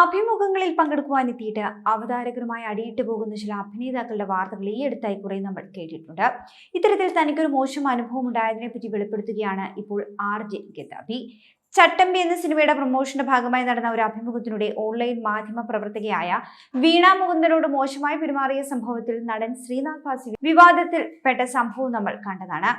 അഭിമുഖങ്ങളിൽ പങ്കെടുക്കുവാനെത്തിയിട്ട് അവതാരകരുമായി അടിയിട്ട് പോകുന്ന ചില അഭിനേതാക്കളുടെ വാർത്തകൾ ഈ അടുത്തായി കുറെ നമ്മൾ കേട്ടിട്ടുണ്ട്. ഇത്തരത്തിൽ തനിക്കൊരു മോശം അനുഭവം ഉണ്ടായതിനെ പറ്റി വെളിപ്പെടുത്തുകയാണ് ഇപ്പോൾ ആർ ജെ ഗതാബി ചട്ടമ്പി എന്ന സിനിമയുടെ പ്രൊമോഷന്റെ ഭാഗമായി നടന്ന ഒരു അഭിമുഖത്തിലൂടെ ഓൺലൈൻ മാധ്യമ പ്രവർത്തകയായ വീണ മുകുന്ദനോട് മോശമായി പെരുമാറിയ സംഭവത്തിൽ നടൻ ശ്രീനാഥ് ഭാസി വിവാദത്തിൽ പെട്ട സംഭവം നമ്മൾ കണ്ടതാണ്.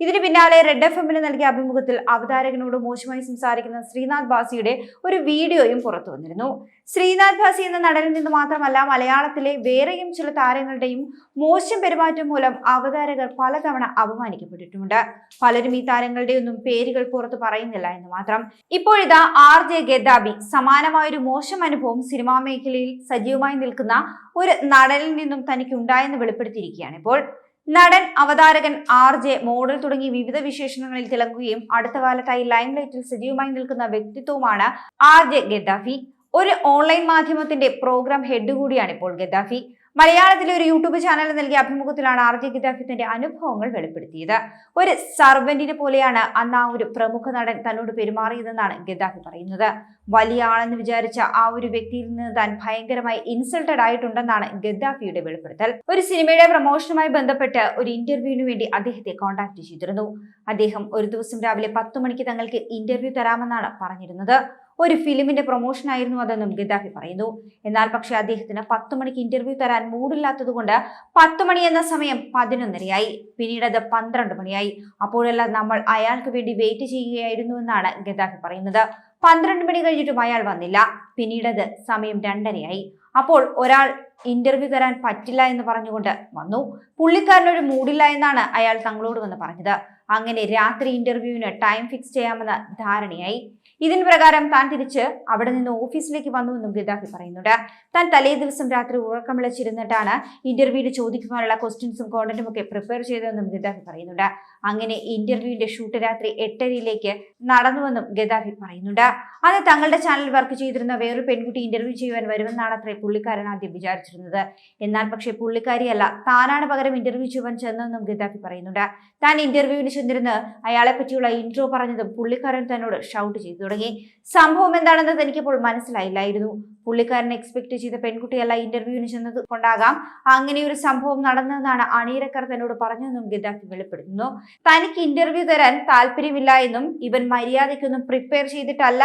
ഇതിന് പിന്നാലെ റെഡ് എഫ് എമ്മിന് നൽകിയ അഭിമുഖത്തിൽ അവതാരകനോട് മോശമായി സംസാരിക്കുന്ന ശ്രീനാഥ് ബാസിയുടെ ഒരു വീഡിയോയും പുറത്തു വന്നിരുന്നു. ശ്രീനാഥ് ബാസി എന്ന നടനിൽ നിന്ന് മാത്രമല്ല മലയാളത്തിലെ വേറെയും ചില താരങ്ങളുടെയും മോശം പെരുമാറ്റം മൂലം അവതാരകർ പലതവണ അപമാനിക്കപ്പെട്ടിട്ടുമുണ്ട്. പലരും ഈ താരങ്ങളുടെ ഒന്നും പേരുകൾ പുറത്തു പറയുന്നില്ല എന്ന് മാത്രം. ഇപ്പോഴിതാ ആർ ജെ ഗദ്ദാബി സമാനമായൊരു മോശം അനുഭവം സിനിമാ മേഖലയിൽ സജീവമായി നിൽക്കുന്ന ഒരു നടനിൽ നിന്നും തനിക്ക് ഉണ്ടായെന്ന് വെളിപ്പെടുത്തിയിരിക്കുകയാണ് ഇപ്പോൾ. നടൻ അവതാരകൻ ആർ ജെ മോഡൽ തുടങ്ങി വിവിധ വിശേഷണങ്ങളിൽ തിളങ്ങുകയും അടുത്ത കാലത്തായി ലൈം ലൈറ്റിൽ സജീവമായി നിൽക്കുന്ന വ്യക്തിത്വമാണ് ആർ ജെ ഗദ്ദാഫി. ഒരു ഓൺലൈൻ മാധ്യമത്തിന്റെ പ്രോഗ്രാം ഹെഡ് കൂടിയാണ് ഇപ്പോൾ ഗദ്ദാഫി. മലയാളത്തിലെ ഒരു യൂട്യൂബ് ചാനൽ നൽകിയ അഭിമുഖത്തിലാണ് ആർ ജെ ഗിതാഫിത്തിന്റെ അനുഭവങ്ങൾ വെളിപ്പെടുത്തിയത്. ഒരു സർവന്റിനെ പോലെയാണ് അന്ന് ആ ഒരു പ്രമുഖ നടൻ തന്നോട് പെരുമാറിയതെന്നാണ് ഗദ്ദാഫി പറയുന്നത്. വലിയ ആളെന്ന് വിചാരിച്ച ആ ഒരു വ്യക്തിയിൽ നിന്ന് താൻ ഭയങ്കരമായി ഇൻസൾട്ടഡ് ആയിട്ടുണ്ടെന്നാണ് ഗദ്ദാഫിയുടെ വെളിപ്പെടുത്തൽ. ഒരു സിനിമയുടെ പ്രൊമോഷനുമായി ബന്ധപ്പെട്ട് ഒരു ഇന്റർവ്യൂവിന് വേണ്ടി അദ്ദേഹത്തെ കോൺടാക്ട് ചെയ്തിരുന്നു. അദ്ദേഹം ഒരു ദിവസം രാവിലെ പത്ത് മണിക്ക് തങ്ങൾക്ക് ഇന്റർവ്യൂ തരാമെന്നാണ് പറഞ്ഞിരുന്നത്. ഒരു ഫിലിമിന്റെ പ്രൊമോഷൻ ആയിരുന്നു അതെന്നും ഗദ്ദാഫി പറയുന്നു. എന്നാൽ പക്ഷെ അദ്ദേഹത്തിന് പത്ത് മണിക്ക് ഇന്റർവ്യൂ തരാൻ മൂടില്ലാത്തതുകൊണ്ട് പത്ത് മണി എന്ന സമയം പതിനൊന്നരയായി. പിന്നീട് അത് പന്ത്രണ്ട് മണിയായി. അപ്പോഴെല്ലാം നമ്മൾ അയാൾക്ക് വേണ്ടി വെയിറ്റ് ചെയ്യുകയായിരുന്നു എന്നാണ് ഗദ്ദാഫി പറയുന്നത്. പന്ത്രണ്ട് മണി കഴിഞ്ഞിട്ടും അയാൾ വന്നില്ല. പിന്നീട് അത് സമയം രണ്ടരയായി. അപ്പോൾ ഒരാൾ ഇന്റർവ്യൂ തരാൻ പറ്റില്ല എന്ന് പറഞ്ഞുകൊണ്ട് വന്നു. പുള്ളിക്കാരനൊരു മൂടില്ല എന്നാണ് അയാൾ തങ്ങളോട് വന്ന് പറഞ്ഞത്. അങ്ങനെ രാത്രി ഇന്റർവ്യൂവിന് ടൈം ഫിക്സ് ചെയ്യാമെന്ന ധാരണയായി. ഇതിന് പ്രകാരം താൻ തിരിച്ച് അവിടെ നിന്ന് ഓഫീസിലേക്ക് വന്നുവെന്നും ഗദ്ദാഫി പറയുന്നുണ്ട്. താൻ തലേ ദിവസം രാത്രി ഉറക്കം വിളിച്ചിരുന്നിട്ടാണ് ഇന്റർവ്യൂവിൽ ചോദിക്കുവാനുള്ള ക്വസ്റ്റ്യൻസും കോണ്ടന്റും ഒക്കെ പ്രിപ്പയർ ചെയ്തതെന്നും ഗദ്ദാഫി പറയുന്നുണ്ട്. അങ്ങനെ ഇന്റർവ്യൂവിന്റെ ഷൂട്ട് രാത്രി എട്ടരയിലേക്ക് നടന്നുവെന്നും ഗദാഫി പറയുന്നുണ്ട്. അന്ന് തങ്ങളുടെ ചാനൽ വർക്ക് ചെയ്തിരുന്ന വേറൊരു പെൺകുട്ടി ഇന്റർവ്യൂ ചെയ്യുവാൻ വരുമെന്നാണ് അത്രേ പുള്ളിക്കാരൻ ആദ്യം വിചാരിച്ചിരുന്നത്. എന്നാൽ പക്ഷേ പുള്ളിക്കാരിയല്ല താനാണ് പകരം ഇന്റർവ്യൂ ചെയ്യുവാൻ ചെന്നതെന്നും ഗദ്ദാഫി പറയുന്നുണ്ട്. താൻ ഇന്റർവ്യൂവിന് ചെന്നിരുന്ന് അയാളെ പറ്റിയുള്ള ഇൻട്രോ പറഞ്ഞതും പുള്ളിക്കാരൻ തന്നോട് ഷൗട്ട് ചെയ്തു തുടങ്ങി. സംഭവം എന്താണെന്ന് തനിക്കിപ്പോൾ മനസ്സിലായില്ലായിരുന്നു. പുള്ളിക്കാരൻ എക്സ്പെക്ട് ചെയ്ത പെൺകുട്ടിയല്ല ഇന്റർവ്യൂവിന് ചെന്നത് കൊണ്ടാകാം. അങ്ങനെ ഒരു സംഭവം നടന്നതെന്നാണ് അണീരക്കർ തന്നോട് പറഞ്ഞതെന്നും ഗദ്ദാഫി വെളിപ്പെടുത്തുന്നു. തനിക്ക് ഇന്റർവ്യൂ തരാൻ താല്പര്യമില്ല എന്നും ഇവൻ മര്യാദയ്ക്കൊന്നും പ്രിപ്പയർ ചെയ്തിട്ടല്ല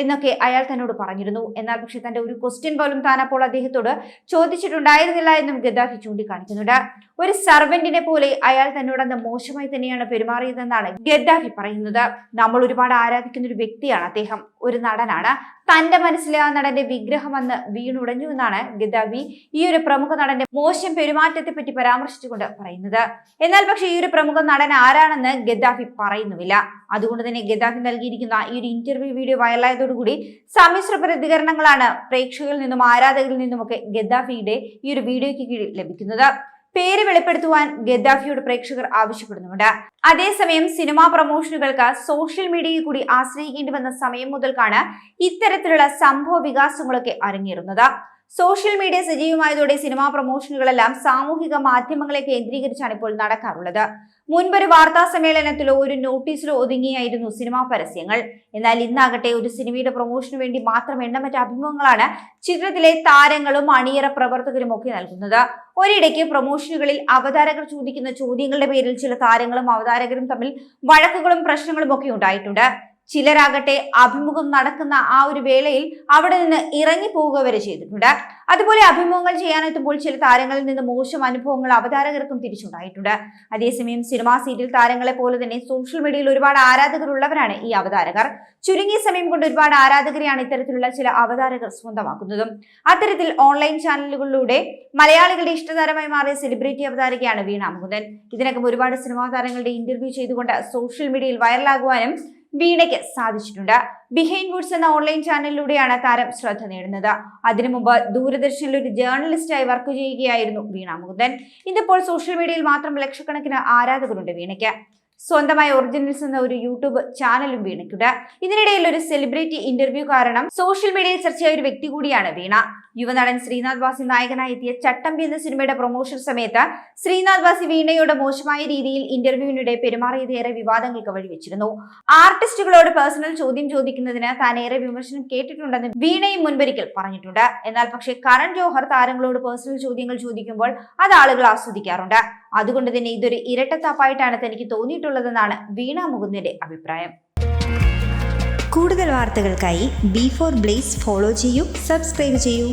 എന്നൊക്കെ അയാൾ തന്നോട് പറഞ്ഞിരുന്നു. എന്നാൽ പക്ഷെ തന്റെ ഒരു ക്വസ്റ്റ്യൻ പോലും താൻ അപ്പോൾ അദ്ദേഹത്തോട് ചോദിച്ചിട്ടുണ്ടായിരുന്നില്ല എന്നും ഗദ്ദാഫി ചൂണ്ടിക്കാണിക്കുന്നുണ്ട്. ഒരു സർവന്റിനെ പോലെ അയാൾ തന്നോട് അന്ന് മോശമായി തന്നെയാണ് പെരുമാറിയതെന്നാണ് ഗദ്ദാഫി പറയുന്നത്. നമ്മൾ ഒരുപാട് ആരാധിക്കുന്ന ഒരു വ്യക്തിയാണ് അദ്ദേഹം. ഒരു നടനാണ്. തന്റെ മനസ്സിലെ ആ നടന്റെ വിഗ്രഹം അന്ന് വീണുടഞ്ഞു എന്നാണ് ഗദ്ദാഫി ഈ ഒരു പ്രമുഖ നടന്റെ മോശം പെരുമാറ്റത്തെ പറ്റി പരാമർശിച്ചുകൊണ്ട് പറയുന്നത്. എന്നാൽ പക്ഷെ ഈ ഒരു പ്രമുഖ നടൻ ആരാണെന്ന് ഗദ്ദാഫി പറയുന്നുമില്ല. അതുകൊണ്ട് തന്നെ ഗദ്ദാഫി നൽകിയിരിക്കുന്ന ഈ ഒരു ഇന്റർവ്യൂ വീഡിയോ വൈറലായതോടുകൂടി സമ്മിശ്ര പ്രതികരണങ്ങളാണ് പ്രേക്ഷകരിൽ നിന്നും ആരാധകരിൽ നിന്നുമൊക്കെ ഗദ്ദാഫിയുടെ ഈ ഒരു വീഡിയോയ്ക്ക് കീഴിൽ ലഭിക്കുന്നത്. പേര് വെളിപ്പെടുത്തുവാൻ ഗദ്ദാഫിയോട് പ്രേക്ഷകർ ആവശ്യപ്പെടുന്നുണ്ട് അതേസമയം സിനിമാ പ്രൊമോഷനുകൾക്ക് സോഷ്യൽ മീഡിയയിൽ കൂടി ആശ്രയിക്കേണ്ടി വന്ന സമയം മുതൽക്കാണ് ഇത്തരത്തിലുള്ള സംഭവ വികാസങ്ങളൊക്കെ അരങ്ങേറുന്നത്. സോഷ്യൽ മീഡിയ സജീവമായതോടെ സിനിമാ പ്രൊമോഷനുകളെല്ലാം സാമൂഹിക മാധ്യമങ്ങളെ കേന്ദ്രീകരിച്ചാണ് ഇപ്പോൾ നടക്കാറുള്ളത്. മുൻപൊരു വാർത്താ സമ്മേളനത്തിലോ ഒരു നോട്ടീസിലോ ഒതുങ്ങിയായിരുന്നു സിനിമാ പരസ്യങ്ങൾ. എന്നാൽ ഇന്നാകട്ടെ ഒരു സിനിമയുടെ പ്രൊമോഷന് വേണ്ടി മാത്രം എണ്ണമറ്റ അഭിമുഖങ്ങളാണ് ചിത്രത്തിലെ താരങ്ങളും അണിയറ പ്രവർത്തകരും ഒക്കെ നൽകുന്നത്. ഒരിടയ്ക്ക് പ്രൊമോഷനുകളിൽ അവതാരകർ ചോദിക്കുന്ന ചോദ്യങ്ങളുടെ പേരിൽ ചില താരങ്ങളും അവതാരകരും തമ്മിൽ വഴക്കുകളും പ്രശ്നങ്ങളും ഒക്കെ ഉണ്ടായിട്ടുണ്ട്. ചിലരാകട്ടെ അഭിമുഖം നടക്കുന്ന ആ ഒരു വേളയിൽ അവിടെ നിന്ന് ഇറങ്ങി പോവുക വരെ ചെയ്തിട്ടുണ്ട്. അതുപോലെ അഭിമുഖങ്ങൾ ചെയ്യാനെത്തുമ്പോൾ ചില താരങ്ങളിൽ നിന്ന് മോശം അനുഭവങ്ങൾ അവതാരകർക്കും തിരിച്ചുണ്ടായിട്ടുണ്ട്. അതേസമയം സിനിമാ സീരിയൽ താരങ്ങളെ പോലെ തന്നെ സോഷ്യൽ മീഡിയയിൽ ഒരുപാട് ആരാധകരുള്ളവരാണ് ഈ അവതാരകർ. ചുരുങ്ങിയ സമയം കൊണ്ട് ഒരുപാട് ആരാധകരെയാണ് ഇത്തരത്തിലുള്ള ചില അവതാരകർ സ്വന്തമാക്കുന്നതും. അത്തരത്തിൽ ഓൺലൈൻ ചാനലുകളിലൂടെ മലയാളികളുടെ ഇഷ്ടതാരമായി മാറിയ സെലിബ്രിറ്റി അവതാരകയാണ് വീണ മുകുന്ദൻ. ഇതിനകം ഒരുപാട് സിനിമാ താരങ്ങളുടെ ഇന്റർവ്യൂ ചെയ്തുകൊണ്ട് സോഷ്യൽ മീഡിയയിൽ വൈറലാകുവാനും വീണയ്ക്ക് സാധിച്ചിട്ടുണ്ട്. ബിഹൈൻ വുഡ്സ് എന്ന ഓൺലൈൻ ചാനലിലൂടെയാണ് താരം ശ്രദ്ധ നേടുന്നത്. അതിനു മുമ്പ് ദൂരദർശനിൽ ഒരു ജേർണലിസ്റ്റായി വർക്ക് ചെയ്യുകയായിരുന്നു വീണ മുകുന്ദൻ. ഇന്നിപ്പോൾ സോഷ്യൽ മീഡിയയിൽ മാത്രം ലക്ഷക്കണക്കിന് ആരാധകരുണ്ട് വീണയ്ക്ക്. സ്വന്തമായ ഒറിജിനൽസ് എന്ന ഒരു യൂട്യൂബ് ചാനലും വീണയ്ക്കുണ്ട്. ഇതിനിടയിൽ ഒരു സെലിബ്രിറ്റി ഇന്റർവ്യൂ കാരണം സോഷ്യൽ മീഡിയയിൽ ചർച്ചയായ ഒരു വ്യക്തി കൂടിയാണ് വീണ. യുവനടൻ ശ്രീനാഥ് വാസി നായകനായി എത്തിയ ചട്ടമ്പി എന്ന സിനിമയുടെ പ്രൊമോഷൻ സമയത്ത് ശ്രീനാഥ് വാസി വീണയോട് മോശമായ രീതിയിൽ ഇന്റർവ്യൂവിനിടെ പെരുമാറിയത് ഏറെ വിവാദങ്ങൾക്ക് വഴിവെച്ചിരുന്നു. ആർട്ടിസ്റ്റുകളോട് പേഴ്സണൽ ചോദ്യം ചോദിക്കുന്നതിന് താൻ ഏറെ വിമർശനം കേട്ടിട്ടുണ്ടെന്ന് വീണയും മുൻപൊരിക്കൽ പറഞ്ഞിട്ടുണ്ട്. എന്നാൽ പക്ഷേ കരൺ ജോഹർ താരങ്ങളോട് പേഴ്സണൽ ചോദ്യങ്ങൾ ചോദിക്കുമ്പോൾ അത് ആളുകൾ ആസ്വദിക്കാറുണ്ട്. അതുകൊണ്ട് തന്നെ ഇതൊരു ഇരട്ടത്താപ്പായിട്ടാണ് തനിക്ക് തോന്നിയിട്ടുള്ളതെന്നാണ് വീണ മുകുന്ദന്റെ അഭിപ്രായം. കൂടുതൽ വാർത്തകൾക്കായി ബി ഫോർ ബ്ലേസ് ഫോളോ ചെയ്യൂ സബ്സ്ക്രൈബ് ചെയ്യൂ.